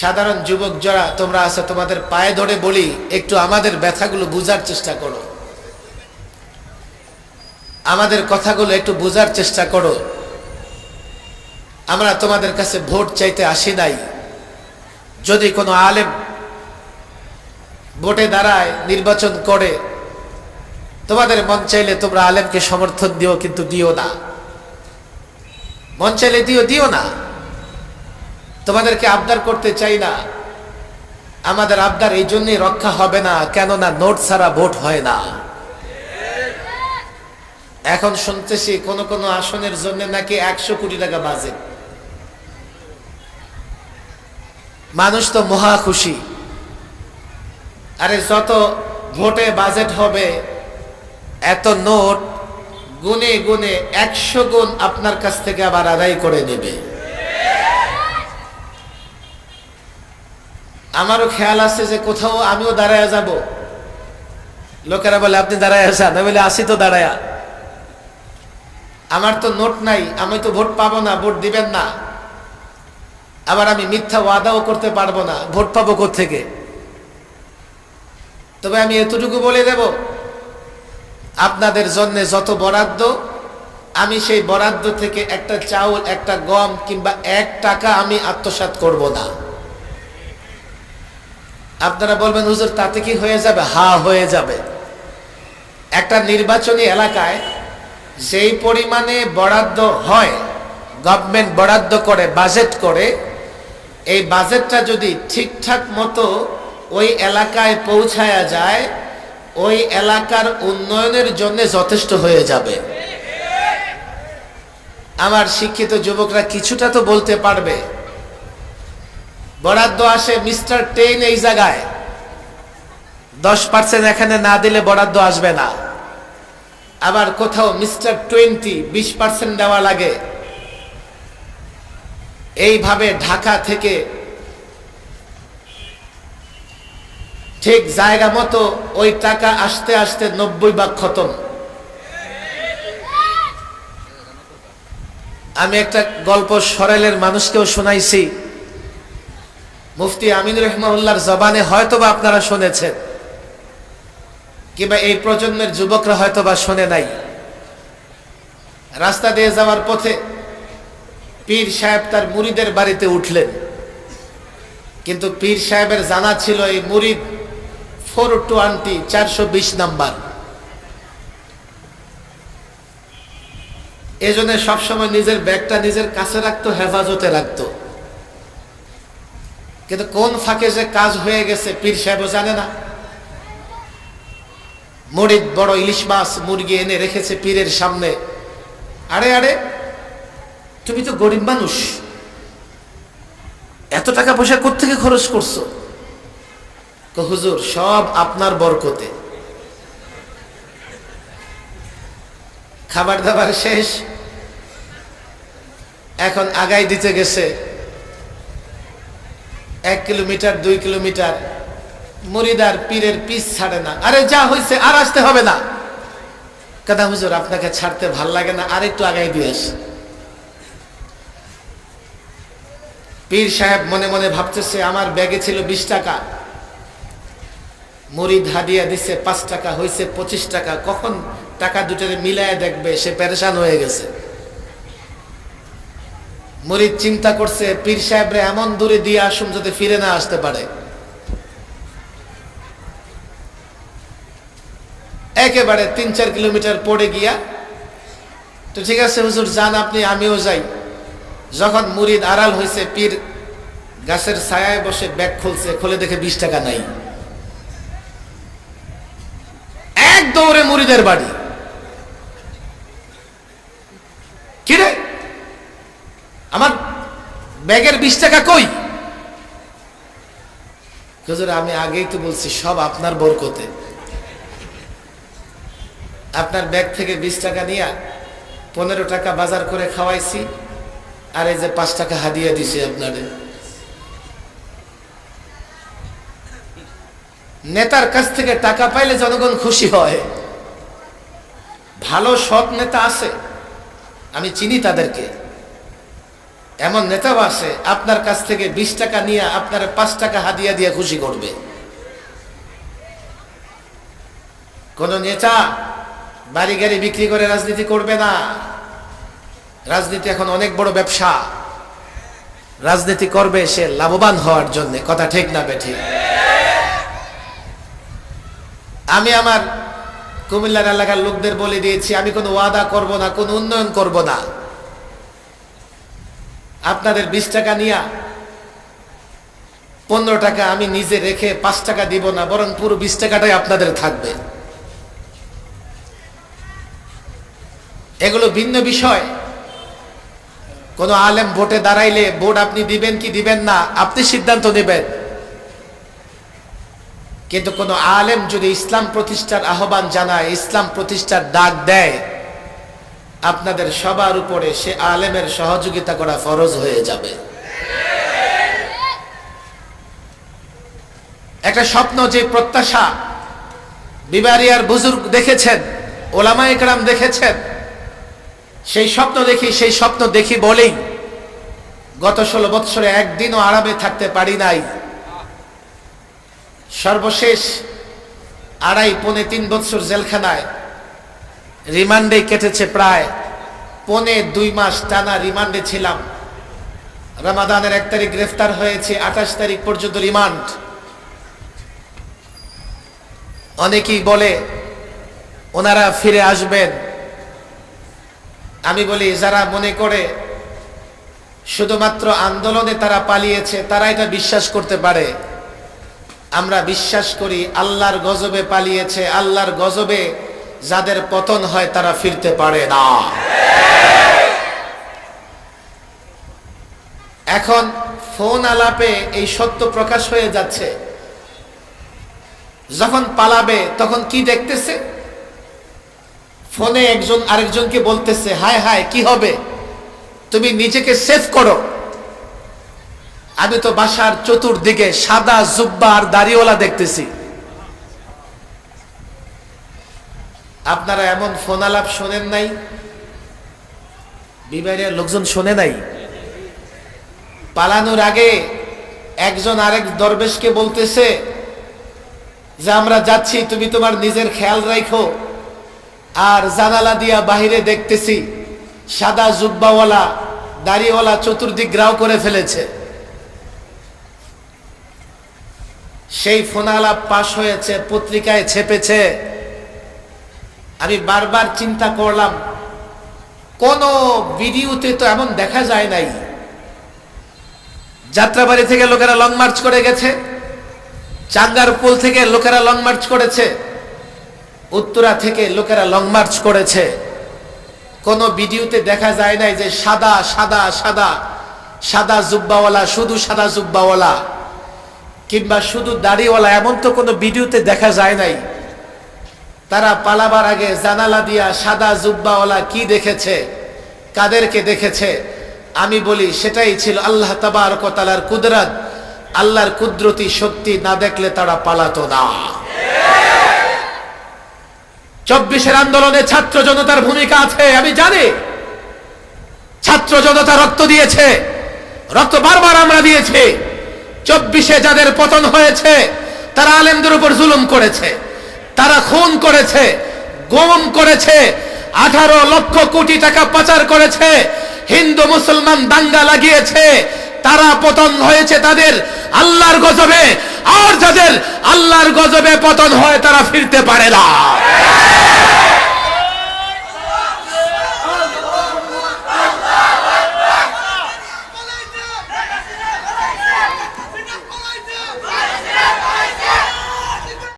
সাধারণ যুবক যারা তোমরা আছো, তোমাদের পায়ে ধরে বলি, একটু আমাদের ব্যথাগুলো বুঝার চেষ্টা করো। আমাদের কথাগুলো একটু বোঝার চেষ্টা করো। আমরা তোমাদের কাছে ভোট চাইতে আসি নাই। যদি কোনো আলেম ভোটে দাঁড়ায়, নির্বাচন করে, তোমাদের মন চাইলে তোমরা আলেমকে সমর্থন দিও, কিন্তু দিও না। মন চাইলে দিও দিও না। তোমাদেরকে আবদার করতে চাই না। আমাদের আবদার এই জন্যই রক্ষা হবে না, কেননা নোট ছাড়া ভোট হয় না। এখন শুনতেছি কোন কোন আসনের জন্য নাকি একশো কোটি টাকা বাজে মানুষ তো মহা খুশি। আরে যত ভোটে বাজেট হবে, এত নোট গুনে গুনে একশো গুণ আপনার কাছ থেকে আবার আদায় করে নেবে। আমারও খেয়াল আছে যে কোথাও আমিও দাঁড়ায় যাব। লোকেরা বলে, আপনি দাঁড়ায় আছেন আমি বলে, আসি তো দাঁড়ায়া। আমার তো নোট নাই, আমি তো ভোট পাবো না, ভোট দিবেন না। আবার আমি মিথ্যা ওয়াদাও করতে পারব না, ভোট পাবো থেকে তবে আমি এতটুকু বলে দেব, আপনাদের জন্য যত বরাদ্দ, আমি সেই বরাদ্দ থেকে একটা চাউল, একটা গম কিংবা এক টাকা আমি আত্মসাৎ করব না। আপনারা বলবেন, হুজুর, তাতে কি হয়ে যাবে? হা, হয়ে যাবে। একটা নির্বাচনী এলাকায় যেই পরিমাণে বরাদ্দ হয় গভর্নমেন্ট বরাদ্দ করে বাজেট করে, এই বাজেটটা যদি ঠিকঠাক মতো ওই এলাকায় পৌঁছায়া যায়, ওই এলাকার উন্নয়নের জন্য যথেষ্ট হয়ে যাবে। আমার শিক্ষিত যুবকরা কিছুটা তো বলতে পারবে বরাদ্দ আসে মিস্টার টেন এই জায়গায়। দশ পার্সেন্ট এখানে না দিলে বরাদ্দ আসবে না। আবার কোথাও মিস্টার টোয়েন্টি বিশ পার্সেন্ট দেওয়া লাগে। এইভাবে ঢাকা থেকে ঠিক জায়গা মতো ওই টাকা আসতে আসতে নব্বই ভাগ খতম। আমি একটা গল্প সরেলের মানুষকেও শোনাইছি। মুফতি আমিনুর রহমাউল্লাহর জবানে হয়তোবা আপনারা শুনেছেন, কিংবা এই প্রজন্মের যুবকরা হয়তোবা শোনে নাই। রাস্তা দিয়ে যাওয়ার পথে পীর সাহেব তার মুরিদের বাড়িতে উঠলেন। কিন্তু পীর সাহেবের জানা ছিল এই মুরিদ ফোর টোয়েন্টি চারশো বিশ নাম্বার। এজন্য সবসময় নিজের ব্যাগটা নিজের কাছে রাখতো, হেফাজতে রাখতো। কিন্তু কোন ফাঁকে যে কাজ হয়ে গেছে, পীর সাহেবও জানে না। মরিদ বড় ইলিশ মাছ মুরগি এনে রেখেছে পীরের সামনে। আরে আরে, তুমি তো গরিব মানুষ। এত টাকা পয়সা কোথেকে খরচ করছ? হুজুর, সব আপনার বরকতে। খাবার দাবার শেষ। এখন আগাই দিতে গেছে। এক কিলোমিটার, দুই কিলোমিটার মুরিদার পীরের পিস ছাড়ে না। আরে যা হয়েছে আর আসতে হবে না। কাদা হুজুর, আপনাকে ছাড়তে ভালো লাগে না? আর একটু আগাই দিয়ে আসি। পীর সাহেব মনে মনে ভাবতেছে, আমার ব্যাগে ছিল বিশ টাকা। মুরিদ হাদিয়া দিছে, পাঁচ টাকা হয়েছে পঁচিশ টাকা। কখন টাকা দুটারে মিলায় দেখবে, সে পেরেশান হয়ে গেছে। মুরিদ চিন্তা করছে, পীর সাহেবরে এমন দূরে দিয়ে আসুন যাতে ফিরে না আসতে পারে। একেবারে তিন চার কিলোমিটার পড়ে গিয়া, তো ঠিক আছে হুজুর, যান আপনি, আমিও যাই। যখন মুরিদ আড়াল হয়েছে পীর গাছের ছায়ায় বসে ব্যাগ খুলছে, খুলে দেখে বিশ টাকা নাই। এক দৌড়ে মুরিদের বাড়ি। কিরে আমার ব্যাগের বিশ টাকা কই? হুজুর, আমি আগেই তো বলছি, সব আপনার বরকতে। আপনার ব্যাগ থেকে বিশ টাকা নিয়ে পনেরো টাকা বাজার করে খাওয়াইছি, আর এই যে পাঁচ টাকা হাদিয়া দিছে আপনারে। নেতার কাছ থেকে টাকা পাইলে জনগণ খুশি হয়। ভালো সৎ নেতা আছে, আমি চিনি তাদেরকে। এমন নেতাও আছে, আপনার কাছ থেকে বিশ টাকা নিয়ে আপনার পাঁচ টাকা হাদিয়া দিয়ে খুশি করবে। কোন নেতা বাড়ি গাড়ি বিক্রি করে রাজনীতি করবে না। রাজনীতি এখন অনেক বড় ব্যবসা। রাজনীতি করবে সে লাভবান হওয়ার জন্য, কথা ঠিক না বেঠি। আমি আমার কুমিল্লার এলাকার লোকদের বলে দিয়েছি, আমি কোনো ওয়াদা করব না, কোনো উন্নয়ন করব না। আপনাদের বিশ টাকা নিয়া পনেরো টাকা আমি নিজে রেখে পাঁচ টাকা দিব না, বরং পুরো বিশ টাকাটাই আপনাদের থাকবে। এগুলো ভিন্ন বিষয়। কোন আলেম ভোটে দাঁড়াইলে ভোট আপনি দিবেন কি দিবেন না, আপনি সিদ্ধান্ত নেবেন। কিন্তু কোন আলেম যদি ইসলাম প্রতিষ্ঠার আহ্বান জানায়, ইসলাম প্রতিষ্ঠার ডাক দেয় আপনাদের সবার উপরে সে আলেমের সহযোগিতা করা ফরজ হয়ে যাবে। একটা স্বপ্ন যে প্রত্যাশা বিবারিয়ার বুজুর্গ দেখেছেন, ওলামা একরাম দেখেছেন, সেই স্বপ্ন দেখি, সেই স্বপ্ন দেখি বলেই গত ষোলো বৎসরে একদিনও আরামে থাকতে পারি নাই। সর্বশেষ আড়াই, পৌনে তিন বৎসর জেলখানায় রিমান্ডে কেটেছে প্রায় পৌনে দুই মাস টানা রিমান্ডে ছিলাম। রামাদানের এক তারিখ গ্রেফতার হয়েছে, আঠাশ তারিখ পর্যন্ত রিমান্ড। অনেকেই বলে, ওনারা ফিরে আসবেন। আমি বলি, যারা মনে করে শুধুমাত্র আন্দোলনে তারা পালিয়েছে তারা এটা বিশ্বাস করতে পারে। আমরা বিশ্বাস করি, আল্লাহর গজবে পালিয়েছে, আল্লাহর গজবে যাদের পতন হয় তারা ফিরতে পারে না। এখন ফোন আলাপে এই সত্য প্রকাশ হয়ে যাচ্ছে। যখন পালাবে, তখন কি দেখতেছে? ফোনে একজন আরেকজনকে বলতেছে হায় হায় কি হবে? তুমি নিজেকে সেভ করো। আমি তো বাসার চতুর্দিকে সাদা জুব্বা আর দাড়িওয়ালা দেখতেছি। আপনারা এমন ফোন আলাপ শোনেন নাই? বিবাহের লোকজন শোনে নাই? পালানোর আগে একজন আরেক দরবেশকে বলতেছে যে, আমরা যাচ্ছি, তুমি তোমার নিজের খেয়াল রাখো আর জানালা দিয়া বাহিরে দেখতেছি সাদা জুব্বাওয়ালা, দাড়িওয়ালা চতুর্দিক গ্রাও করে ফেলেছে। সেই ফোনালাপ পাশ হয়েছে, পত্রিকায় ছেপেছে। আমি বারবার চিন্তা করলাম, কোন ভিডিওতে তো এমন দেখা যায় নাই। যাত্রাবাড়ি থেকে লোকেরা লং মার্চ করে গেছে চাঙ্গার পোল থেকে লোকেরা লং মার্চ করেছে, উত্তরা থেকে লোকেরা লং মার্চ করেছে। কোন ভিডিওতে দেখা যায় নাই যে সাদা সাদা সাদা সাদা জুব্বাওয়ালা, শুধু সাদা জুব্বাওয়ালা, কিংবা শুধু দাড়িওয়ালা, এমন তো কোনো ভিডিওতে দেখা যায় নাই। তারা পালাবার আগে জানালা দিয়া সাদা জুব্বাওয়ালা কি দেখেছে? কাদেরকে দেখেছে? আমি বলি, সেটাই ছিল আল্লাহ তাবার কতালার কুদরত। আল্লাহর কুদরতি শক্তি না দেখলে তারা পালাতো না। চব্বিশের আন্দোলনে ছাত্র জনতার ভূমিকা আছে, আমি জানি। ছাত্র জনতা রক্ত দিয়েছে, রক্ত বারবার আমরা দিয়েছি। চব্বিশে যাদের পতন হয়েছে, তারা আলেমদের উপর জুলুম করেছে। তারা খুন করেছে, গম করেছে, আঠারো লক্ষ কোটি টাকা পাচার করেছে, হিন্দু মুসলমান দাঙ্গা লাগিয়েছে, তারা পতন হয়েছে তাদের আল্লাহর গজবে, আর যাদের আল্লাহর গজবে পতন হয় তারা ফিরতে পারে না।